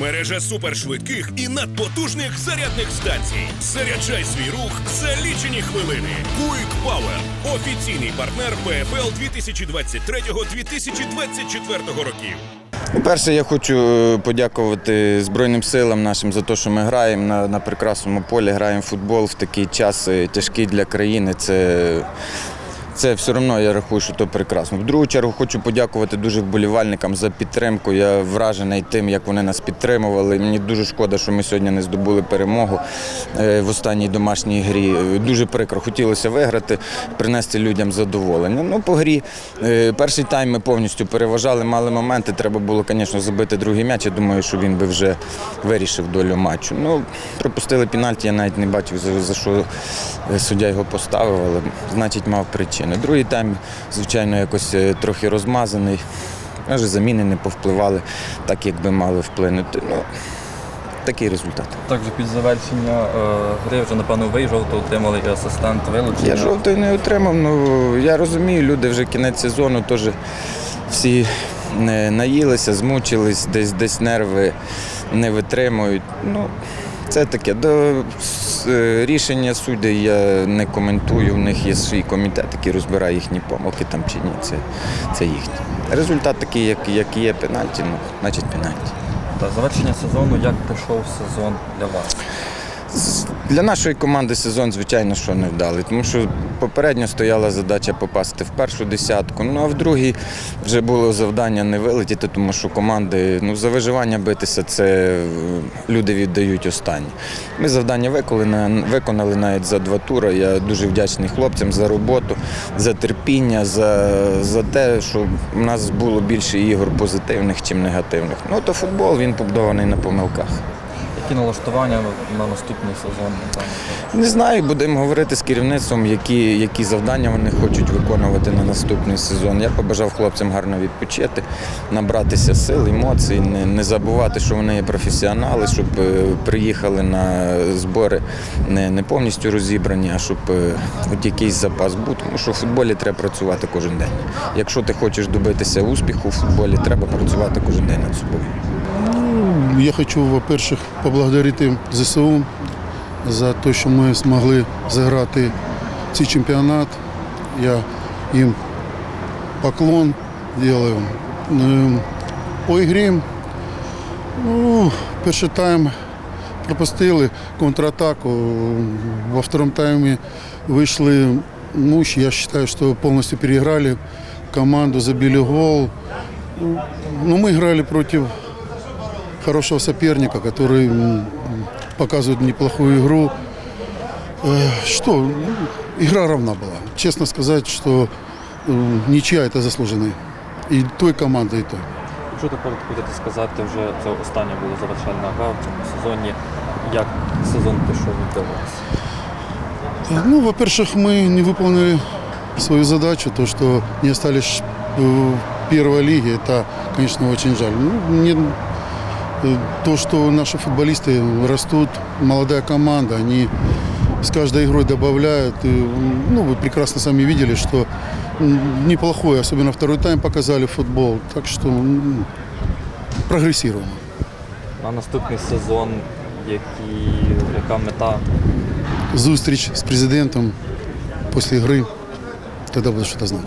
Мережа супершвидких і надпотужних зарядних станцій. Заряджай свій рух за лічені хвилини. Quick Power – офіційний партнер ПФЛ 2023-2024 років. По-перше, я хочу е, подякувати Збройним силам нашим за те, що ми граємо на, на прекрасному полі, граємо футбол в такий час тяжкий для країни. Це, це все одно я рахую, що то прекрасно. В другу чергу хочу подякувати дуже вболівальникам за підтримку. Я вражений тим, як вони нас підтримували. Мені дуже шкода, що ми сьогодні не здобули перемогу е, в останній домашній грі. Дуже прикро. Хотілося виграти, принести людям задоволення. Ну, по грі е, перший тайм ми повністю переважали, мали моменти. Треба було, звісно, забити другий м'яч. Я думаю, що він би вже вирішив долю матчу. Ну, пропустили пенальті, я навіть не бачив, за, що е, суддя його поставив, але значить мав причини. Другий тайм, звичайно, якось е, трохи розмазаний. Може, заміни не повпливали так, як би мали вплинути. Ну, такий результат. Також під завершення е, гри вже, напевно, ви жовто отримали і асистент вилучення. Я жовтий не отримав. Ну я розумію, люди вже кінець сезону теж всі не наїлися, змучились, десь десь нерви не витримують. Ну, це таке. До е, рішення суддів я не коментую. В них є свій комітет, який розбирає їхні помилки там чи ні. Це, це їхні. Результат такий, як, як є пенальті, ну, значить пенальті. Та завершення сезону, як пройшов сезон для вас? Для нашої команди сезон, звичайно, що не вдалий, тому що попередньо стояла задача попасти в першу десятку. Ну а в другій вже було завдання не вилетіти, тому що команди ну, за виживання битися це е, люди віддають останні. Ми завдання виконали, виконали навіть за два тури. Я дуже вдячний хлопцям за роботу, за терпіння, за, за те, що в нас було більше ігор позитивних, чим негативних. Ну то футбол він побудований на помилках. Які налаштування на наступний сезон? Не знаю, будемо говорити з керівництвом, які, які завдання вони хочуть виконувати на наступний сезон. Я побажав хлопцям гарно відпочити, набратися сил, емоцій, не, не забувати, що вони є професіонали, щоб е, приїхали на збори не, не повністю розібрані, а щоб е, от якийсь запас був. Тому що в футболі треба працювати кожен день. Якщо ти хочеш добитися успіху в футболі, треба працювати кожен день над собою. Я хочу, во-перше, поблагодарити ЗСУ за те, що ми змогли заграти цей чемпіонат. Я їм поклон делаю. Е, По ігрі, ну, перший тайм пропустили контратаку. Во втором таймі вийшли, ну, я вважаю, що повністю переіграли команду, забили гол. Ну, мы играли против хорошего соперника, который показывает неплохую игру. Э, Что, ну, игра равна была. Честно сказать, что э, ничья это заслуженная. И той команды, и той. Якщо тепер будете сказати, вже це остання була завершальна гра в цьому сезоні, як сезон пішов для вас? Э, Ну, во-первых, мы не выполнили свою задачу, то, что не остались в первой лиге, это, конечно, очень жаль. Ну, не- то, что наши футболисты растут, молодая команда, они с каждой игрой добавляют. И, ну, вы прекрасно сами видели, что неплохой, особенно второй тайм показали футбол. Так что прогрессируем. На наступний сезон, які, яка мета? Зустріч с президентом после игры, тогда буду что-то знать.